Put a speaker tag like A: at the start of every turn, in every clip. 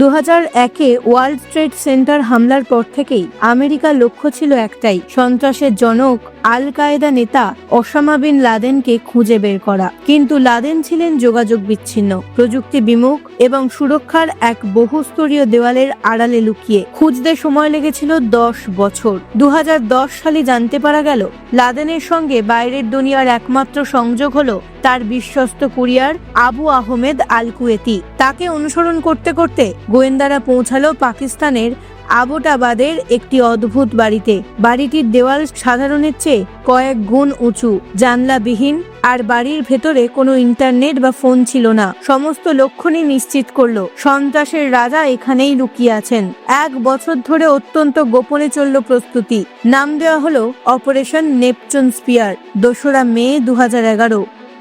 A: দু হাজার একে ওয়ার্ল্ড ট্রেড সেন্টার হামলার পর থেকেই আমেরিকার লক্ষ্য ছিল একটাই, সন্ত্রাসের জনক আল কায়েদা নেতা ওসামা বিন লাদেনকে খুঁজে বের করা। কিন্তু লাদেন ছিলেন যোগাযোগ বিচ্ছিন্ন, প্রযুক্তি বিমুখ এবং সুরক্ষার এক বহুস্তরীয় দেওয়ালের আড়ালে লুকিয়ে। খুঁজতে সময় লেগেছিল দশ বছর। দু হাজার দশ সালে জানতে পারা গেল, লাদেনের সঙ্গে বাইরের দুনিয়ার একমাত্র সংযোগ হলো তার বিশ্বস্ত courier Abu Ahmed al Kuwaiti তাকে অনুসরণ করতে করতে গোয়েন্দারা পৌঁছালো পাকিস্তানের আবোটাবাদের একটি অদ্ভুত বাড়িতে। বাড়িটির দেওয়াল সাধারণের চেয়ে কয়েক গুণ উঁচু, জানলাবিহীন, আর বাড়ির ভেতরে কোনো ইন্টারনেট বা ফোন ছিল না। সমস্ত লক্ষণই নিশ্চিত করল, সন্ত্রাসের রাজা এখানেই লুকিয়ে আছেন। এক বছর ধরে অত্যন্ত গোপনে চলল প্রস্তুতি। নাম দেওয়া হলো অপারেশন নেপচুন স্পিয়ার, দোসরা মে দু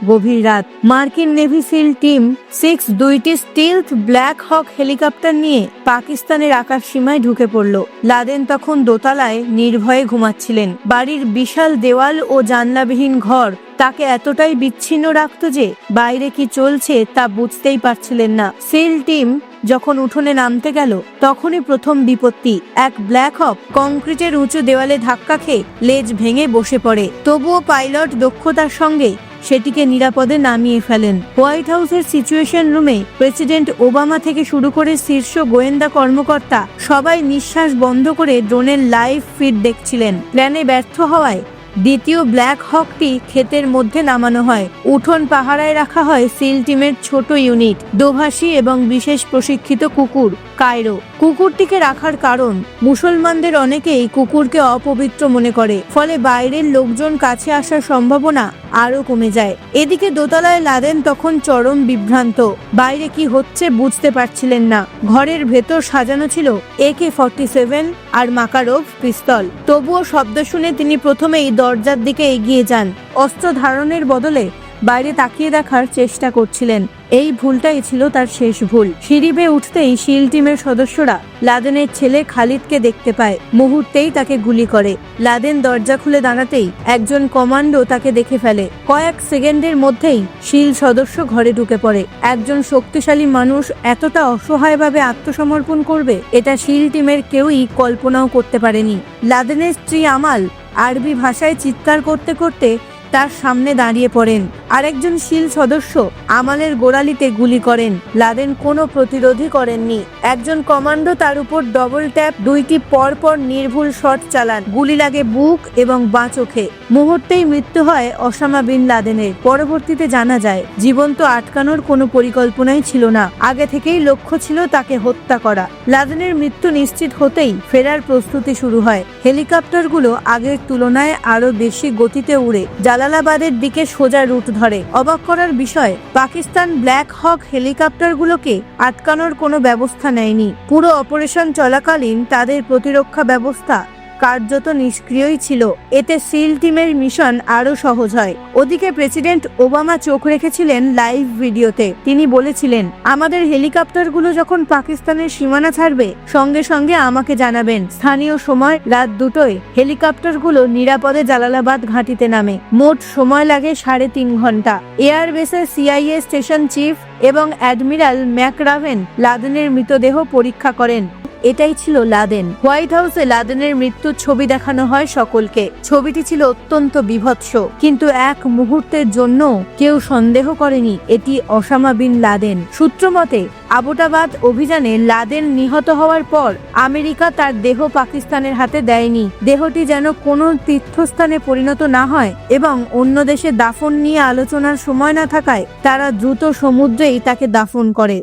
A: গভীর রাত। মার্কিন নেভি সিল টিম সিক্স দুইটি স্টিলথ ব্ল্যাক হক হেলিকপ্টার নিয়ে পাকিস্তানের আকাশ সীমায় ঢুকে পড়ল। লাদেন তখন দোতলায় নির্ভয়ে ঘুমাচ্ছিলেন। বাড়ির বিশাল দেওয়াল ও জানলাবিহীন ঘর তাকে এতটাই বিচ্ছিন্ন রাখত যে বাইরে কি চলছে তা বুঝতেই পারছিলেন না। সিল টিম যখন উঠোনে নামতে গেল, তখনই প্রথম বিপত্তি, এক ব্ল্যাক হক কংক্রিটের উঁচু দেওয়ালে ধাক্কা খেয়ে লেজ ভেঙে বসে পড়ে। তবুও পাইলট দক্ষতার সঙ্গে সেটিকে নিরাপদে নামিয়ে ফেলেন। হোয়াইট হাউসের সিচুয়েশন রুমে প্রেসিডেন্ট ওবামা থেকে শুরু করে শীর্ষ গোয়েন্দা কর্মকর্তা সবাই নিঃশ্বাস বন্ধ করে ড্রোনের লাইভ ফিড দেখছিলেন। প্ল্যানে ব্যর্থ হওয়ায় দ্বিতীয় ব্ল্যাক হকটি ক্ষেতের মধ্যে নামানো হয়। উঠোন পাহারায় রাখা হয় সিল টিমের ছোট ইউনিট, দোভাষী এবং বিশেষ প্রশিক্ষিত কুকুর, কায়রো। কুকুরটিকে রাখার কারণ, মুসলমানদের অনেকেই কুকুরকে অপবিত্র মনে করে, ফলে বাইরের লোকজন কাছে আসার সম্ভাবনা আরও কমে যায়। এদিকে দোতলায় লাদেন তখন চরম বিভ্রান্ত। বাইরে কি হচ্ছে বুঝতে পারছিলেন না। ঘরের ভেতর সাজানো ছিল এ কে ফর্টি সেভেন আর মাকারোভ পিস্তল। তবুও শব্দ শুনে তিনি প্রথমেই দরজার দিকে এগিয়ে যান। অস্ত্র ধারণের বদলে বাইরে তাকিয়ে দেখার চেষ্টা করছিলেন। এই ভুলটাই ছিল তার শেষ ভুল। সিঁড়ি উঠতেই শিল টিমের সদস্যরা লাদেনের ছেলে খালিদকে দেখতে পায়। মুহূর্তেই তাকে গুলি করে। লাদেন দরজা খুলে দাঁড়াতেই একজন কমান্ডো তাকে দেখে ফেলে। কয়েক সেকেন্ডের মধ্যেই শিল সদস্য ঘরে ঢুকে পড়ে। একজন শক্তিশালী মানুষ এতটা অসহায়ভাবে আত্মসমর্পণ করবে, এটা শিল টিমের কেউই কল্পনাও করতে পারেনি। লাদেনের স্ত্রী আমাল আরবি ভাষায় চিৎকার করতে করতে তার সামনে দাঁড়িয়ে পড়েন। আরেকজন শিল সদস্য আমালের গোড়ালিতে গুলি করেন। লাদেন কোনো প্রতিরোধই করেননি। একজন কমান্ডো তার উপর ডবল ট্যাপ দুইটি পরপর নির্ভুল শট চালান। গুলি লাগে বুক এবং বাঁ চোখে। মুহূর্তেই মৃত্যু হয় ওসামা বিন লাদেনের। পরবর্তীতে জানা যায়, জীবন্ত আটকানোর কোনো পরিকল্পনাই ছিল না। আগে থেকেই লক্ষ্য ছিল তাকে হত্যা করা। লাদেনের মৃত্যু নিশ্চিত হতেই ফেরার প্রস্তুতি শুরু হয়। হেলিকপ্টারগুলো আগের তুলনায় আরও বেশি গতিতে উড়ে। জালালাবাদের দিকে সোজা রুট ধরে। অবাক করার বিষয়, পাকিস্তান ব্ল্যাক হক হেলিকপ্টারগুলোকে আটকানোর কোনো ব্যবস্থা নেয়নি। পুরো অপারেশন চলাকালীন তাদের প্রতিরক্ষা ব্যবস্থা কার্যত নিষ্ক্রিয়ই ছিল। এতে সিল টিমের মিশন আরও সহজ হয়। ওদিকে প্রেসিডেন্ট ওবামা চোখ রেখেছিলেন লাইভ ভিডিওতে। তিনি বলেছিলেন, আমাদের হেলিকপ্টারগুলো যখন পাকিস্তানের সীমানা ছাড়বে, সঙ্গে সঙ্গে আমাকে জানাবেন। স্থানীয় সময় রাত দুটোয় হেলিকপ্টারগুলো নিরাপদে জালালাবাদ ঘাঁটিতে নামে। মোট সময় লাগে সাড়ে তিন ঘণ্টা। এয়ারবেসের সিআইএ স্টেশন চিফ এবং অ্যাডমিরাল ম্যাকরাভেন লাদেনের মৃতদেহ পরীক্ষা করেন। এটাই ছিল লাদেন। হোয়াইট হাউসে লাদেনের মৃত্যুর ছবি দেখানো হয় সকলকে। ছবিটি ছিল অত্যন্ত বিভৎস। কিন্তু এক মুহূর্তের জন্য কেউ সন্দেহ করেনি এটি ওসামা বিন লাদেন। সূত্র মতে, আবোটাবাদ অভিযানে লাদেন নিহত হওয়ার পর আমেরিকা তার দেহ পাকিস্তানের হাতে দেয়নি। দেহটি যেন কোনো তীর্থস্থানে পরিণত না হয় এবং অন্য দেশে দাফন নিয়ে আলোচনার সময় না থাকায় তারা দ্রুত সমুদ্রেই তাকে দাফন করে।